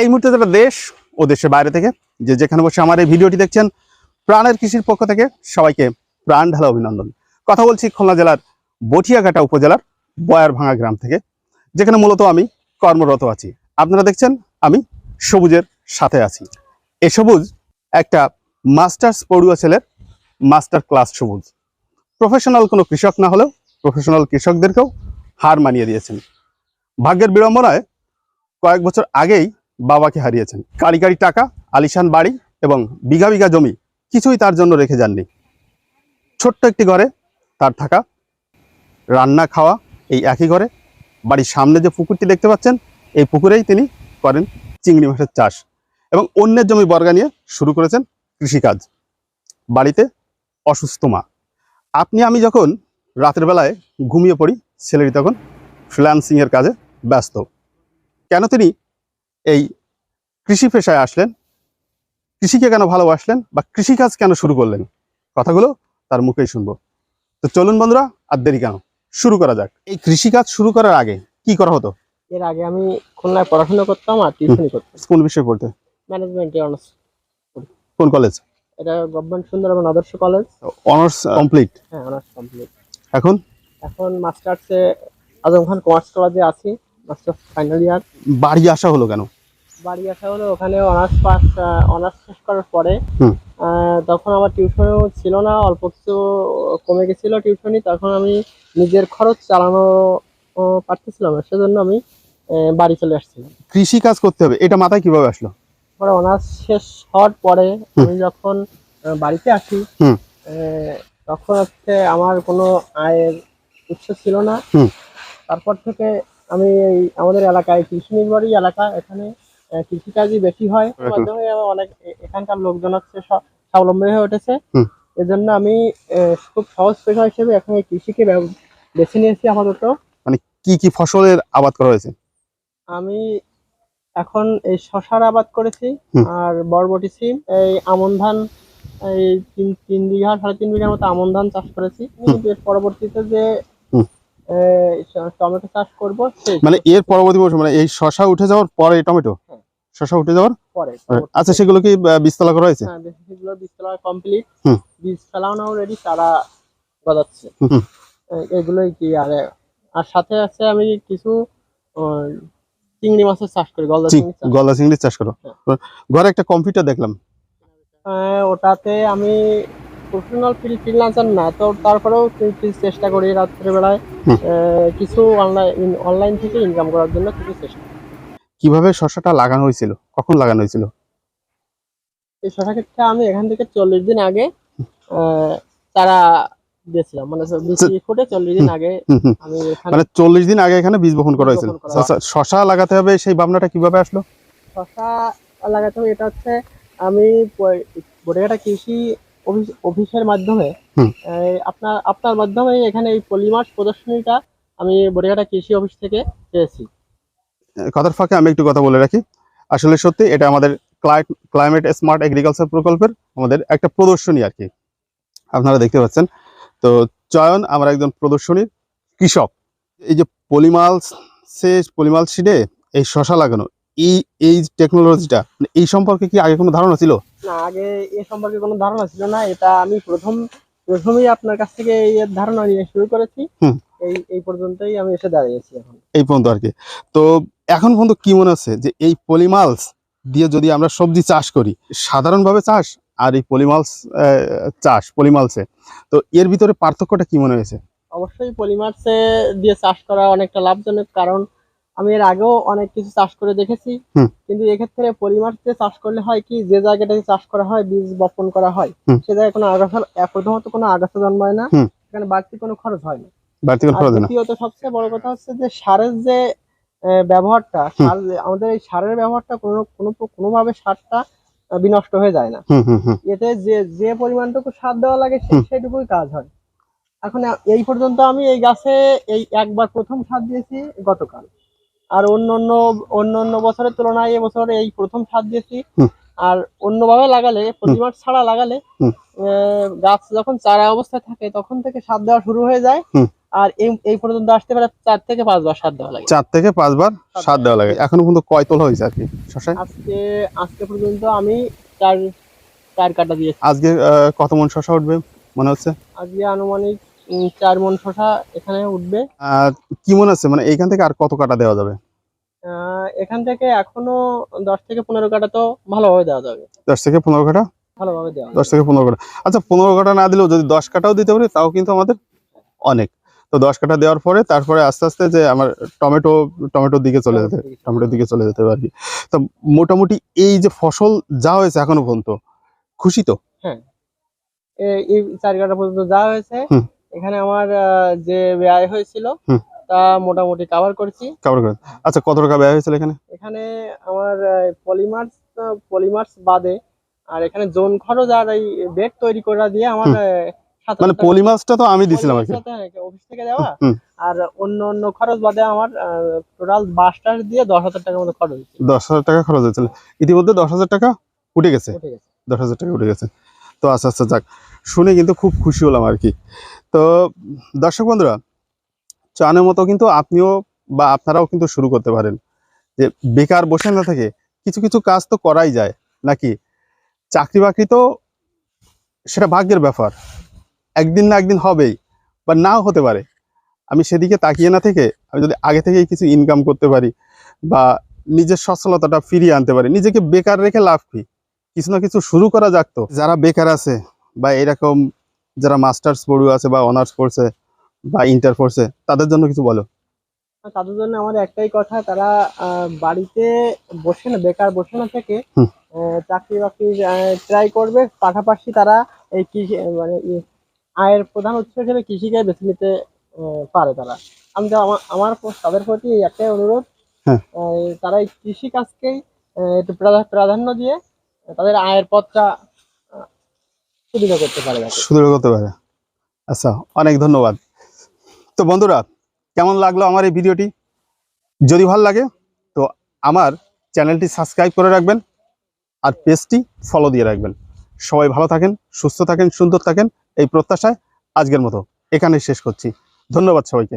এই মুহূর্তে যারা দেশ ও দেশের বাইরে থেকে। যে যেখানে বসে আমার এই ভিডিওটি দেখছেন, প্রাণের কৃষির পক্ষ থেকে সবাইকে প্রাণ ঢালা অভিনন্দন। কথা বলছি খুলনা জেলার বটিয়াঘাটা উপজেলার বয়ার ভাঙা গ্রাম থেকে, যেখানে মূলত আমি কর্মরত আছি। আপনারা দেখছেন, আমি সবুজের সাথে আছি। এ সবুজ একটা মাস্টার্স পড়ুয়া ছেলের মাস্টার ক্লাস সবুজ। প্রফেশনাল কোনো কৃষক না হলেও প্রফেশনাল কৃষকদেরকেও হার মানিয়ে দিয়েছেন। ভাগ্যের বিড়ম্বনায় কয়েক বছর আগেই বাবাকে হারিয়েছেন। কারি কারি টাকা, আলিশান বাড়ি এবং বিঘা বিঘা জমি কিছুই তার জন্য রেখে যাননি। ছোট্ট একটি ঘরে তার থাকা, রান্না খাওয়া এই একই ঘরে। বাড়ির সামনে যে পুকুরটি দেখতে পাচ্ছেন, এই পুকুরেই তিনি করেন চিংড়ি মাছের চাষ এবং অন্যের জমি বর্গা নিয়ে শুরু করেছেন কৃষিকাজ। বাড়িতে অসুস্থ মা। আপনি, আমি যখন রাতের বেলায় ঘুমিয়ে পড়ি, ছেলেটি তখন ফ্রিল্যান্সিংয়ের কাজে ব্যস্ত। কেন তিনি এই কৃষি পেশায় আসলেন কৃষিকে কেন ভালোবাসলেন বা কৃষিকাজ কেন শুরু করলেন? কথাগুলো তার মুখেই শুনব। তো চলুন বন্ধুরা আর দেরি কেন? শুরু করা যাক। এই কৃষিকাজ শুরু করার আগে কি করা হতো? এর আগে আমি খুলনায় পড়াশোনা করতাম আর টিউশনি করতাম। কোন বিষয়ে পড়তে? ম্যানেজমেন্টে অনার্স কোন কলেজ এটা government Sundarban Adarsha college honours complete হ্যাঁ অনার্স কমপ্লিট এখন? এখন মাস্টার্সে আজম খান কমার্স কলেজে আছি। ফাইনাল ইয়ার বাড়ি আসা হলো কেন? বাড়ি আসা হলো ওখানে অনার্স পাস অনার্স শেষ করার পরে তখন আমার টিউশনও ছিল না অল্প কিছু কমে গেছিল টিউশনি তখন আমি নিজের খরচ চালানো পারতেছিলাম না সেজন্য আমি বাড়ি চলে আসছিলাম। কৃষি কাজ করতে হবে এটা মাথায় কীভাবে আসলো? পরে অনার্স শেষ হওয়ার পরে আমি যখন বাড়িতে আসি তখন হচ্ছে আমার কোনো আয়ের উৎস ছিল না। তারপর থেকে আমি এই আমাদের এলাকায় কৃষি নির্ভরই এলাকা এখানে কৃষিকাজই বেশি হয়। মাধ্যমে অনেক এখানকার লোকজন হচ্ছে স্ব- স্বাবলম্বী হয়ে উঠেছে। এজন্য আমি খুব সহজ পেশা হিসেবে এখন এই কৃষিকে বেছে নিয়েছি আপাতত। কি কি ফসলের আবাদ করা হয়েছে? আমি এখন এই শশার আবাদ করেছি আর বরবটি সিম এই আমন ধান এই তিন তিন বিঘা সাড়ে তিন বিঘার মতো আমন ধান চাষ করেছি। কিন্তু পরবর্তীতে যে টমেটো চাষ করব মানে এর পরবর্তী মৌসুম মানে এই শশা উঠে যাওয়ার পরে টমেটো? হ্যাঁ। শশা উঠে যাওয়ার পরে। আচ্ছা সেগুলো কি বীজতলা করা হয়েছে? হ্যাঁ বেশিগুলো বীজ কমপ্লিট। বীজ ফেলানো রেডি চারা গজাচ্ছে। এগুলোই কি আর আর সাথে আছে আমি কিছু চিংড়ি মাছের চাষ করি গলদা চিংড়ি চাষ। গলা চিংড়ি চাষ করো। হ্যাঁ। ঘরে একটা কম্পিউটার দেখলাম। ওটাতে আমি প্রফেশনাল ফ্রিল্যান্সার না তো তারপরেও চেষ্টা করি রাত্রে বেলায় আহ, কিছু অনলাইন অনলাইন থেকে ইনকাম করার জন্য কিছু চেষ্টা কীভাবে শশাটা লাগানো হয়েছিল? কখন লাগানো হয়েছিল? এই শশা ক্ষেত্রে আমি এখান থেকে চল্লিশ দিন আগে চারা দিয়েছিলাম। মানে ফুটে চল্লিশ দিন আগে। আমি মানে চল্লিশ দিন আগে এখানে বীজ বপন করা হয়েছিল। শশা লাগাতে হবে সেই ভাবনাটা কীভাবে আসলো? শশা লাগাতে হবে এটা হচ্ছে আমি বড়িঘাটা কৃষি অফিসের মাধ্যমে আপনার আপনার মাধ্যমে এখানে এই পলিমাস প্রদর্শনীটা আমি বড়িঘাটা কৃষি অফিস থেকে পেয়েছি। কথার ফাঁকে আমি একটু কথা বলে রাখি। আসলে সত্যি এটা আমাদের ক্লাইমেট স্মার্ট এগ্রিকালচার প্রকল্পের আমাদের একটা প্রদর্শনী আর কি। আপনারা দেখতে পাচ্ছেন। তো চয়ন আমার একজন প্রদর্শনীর কৃষক। এই যে পলিমাল সে পলিমাল শিডে এই শশা লাগানো এই এই টেকনোলজিটা মানে এই সম্পর্কে কি আগে কোনো ধারণা ছিল? না আগে এ সম্পর্কে কোনো ধারণা ছিল না এটা আমি প্রথম প্রথমেই আপনার কাছ থেকে এই ধারণা নিয়ে শুরু করেছি। এই এই পর্যন্তই আমি এসে দাঁড়িয়েছি এখন। এই পর্যন্ত আর কি। তো এখন পর্যন্ত কি মনে আছে যে এই পলিমালস দিয়ে যদি আমরা সবজি চাষ করি সাধারণভাবে চাষ আর এই পলিমালস চাষ পলিমালসে তো এর ভিতরে পার্থক্যটা কি মনে হয়েছে? অবশ্যই পলিমার্সে দিয়ে চাষ করা অনেকটা লাভজনক কারণ আমি এর আগেও অনেক কিছু চাষ করে দেখেছি। কিন্তু এক্ষেত্রে দিয়ে চাষ করলে হয় কি যে জায়গাটাতে চাষ করা হয় বীজ বপন করা হয় সে জায়গায় কোনো আগাছা প্রথমত কোনো আগাছা জন্মায় না। এখানে বাড়তি কোনো খরচ হয় না। দ্বিতীয়ত সবচেয়ে বড় কথা হচ্ছে যে সারের যে ব্যবহারটা সার আমাদের এই সারের ব্যবহারটা কোনো কোনো কোনোভাবে সারটা বিনষ্ট হয়ে যায় না। এতে যে যে পরিমাণটুকু সার দেওয়া লাগে সেটুকুই কাজ হয়। এখন এই পর্যন্ত আমি এই গাছে এই একবার প্রথম সার দিয়েছি গতকাল। আর অন্য অন্য অন্য অন্য বছরের তুলনায় এবছর এই প্রথম সার দিয়েছি। আর অন্যভাবে লাগালে পরিমাণ ছাড়া লাগালে গাছ যখন চারা অবস্থায় থাকে তখন থেকে সার দেওয়া শুরু হয়ে যায়। আর এই এই পর্যন্ত আসতে পারে চার থেকে পাঁচ বার সার দেওয়া লাগে। চার থেকে পাঁচবার সার দেওয়া লাগে। এখনও পর্যন্ত কয় তোলা হয়েছে আর কি আজকে আজকে পর্যন্ত আমি চার চার কাটা দিয়েছি। আজকে কত মন শশা উঠবে মনে হচ্ছে? আজকে আনুমানিক চার মন শশা এখানে উঠবে। আর কি মনে আছে মানে এইখান থেকে আর কত কাটা দেওয়া যাবে? এখান থেকে এখনও দশ থেকে পনেরো কাটা তো ভালোভাবে দেওয়া যাবে। দশ থেকে পনেরো কাটা? ভালোভাবে দেওয়া দশ থেকে পনেরো কাটা। আচ্ছা পনেরো কাটা না দিলেও যদি দশ কাটাও দিতে পারি তাও কিন্তু আমাদের অনেক। তো দশ কাটা দেওয়ার পরে তারপরে আস্তে আস্তে যে আমার টমেটো টমেটোর দিকে চলে যেতে টমেটোর দিকে চলে যেতে আর কি তো মোটামুটি এই যে ফসল যা হয়েছে এখনও পর্যন্ত খুশি তো? এ- এই চার কাটা পর্যন্ত যা হয়েছে এখানে আমার যে ব্যয় হয়েছিল হুম। মোটামুটি কভার করছি। কাবার করে আচ্ছা কত টাকা ব্যয় হয়েছিল এখানে? এখানে আমার পলিমার্স পলিমার্স বাদে আর এখানে জোন খরচ আর এই বেড তৈরি করে দিয়ে আমার মানে টাকা- তো আমি দিছিলাম আর অফিস থেকে দেওয়া। আর অন্য অন্য খরচ বাদে আমার টোটাল বাসটার দিয়ে দশ হাজার টাকার মতো খরচ হয়েছে দশ হাজার টাকা খরচ হয়েছিল। ইতিমধ্যে দশ হাজার টাকা উঠে গেছে। উঠে গেছে। দশ হাজার টাকা উঠে গেছে। তো আচ্ছা আচ্ছা যাক। শুনে কিন্তু খুব খুশি হলাম আর কি। তো দর্শক বন্ধুরা চানের মতো কিন্তু আপনিও বা আপনারাও কিন্তু শুরু করতে পারেন। যে বেকার বসে না থেকে কিছু কিছু কাজ তো করাই যায়, নাকি? চাকরি বাকরি তো সেটা ভাগ্যের ব্যাপার। একদিন না একদিন হবেই, বা নাও হতে পারে। আমি সেদিকে তাকিয়ে না থেকে আমি যদি আগে থেকেই কিছু ইনকাম করতে পারি, বা নিজের সচ্ছলতাটা ফিরিয়ে আনতে পারি, নিজেকে বেকার রেখে লাভ কি? কিছু না কিছু শুরু করা যাক তো। যারা বেকার আছে, বা এরকম যারা মাস্টার্স পড়ু আছে বা অনার্স পড়ছে বা ইন্টারফোর্সে তাদের জন্য কিছু বলো। তাদের জন্য আমার একটাই কথা তারা বাড়িতে বসে না বেকার বসে না থেকে চাকরি বাকরি ট্রাই করবে পাশাপাশি তারা এই কৃষি মানে আয়ের প্রধান উৎস হিসেবে কৃষিকে বেছে নিতে পারে তারা। আমি তো আমার তাদের প্রতি একটাই অনুরোধ হ্যাঁ। তারা এই কৃষি কাজকেই একটু প্রাধান্য দিয়ে তাদের আয়ের পথটা সুবিধা করতে পারে। সুদৃঢ় করতে পারে। আচ্ছা অনেক ধন্যবাদ। তো বন্ধুরা, কেমন লাগল আমার এই ভিডিওটি? যদি ভালো লাগে, তো আমার চ্যানেলটি সাবস্ক্রাইব করে রাখবেন আর পেজটি ফলো দিয়ে রাখবেন। সবাই ভালো থাকেন, সুস্থ থাকেন, সুন্দর থাকেন, এই প্রত্যাশায় আজকের মতো এখানে শেষ করছি। ধন্যবাদ সবাইকে।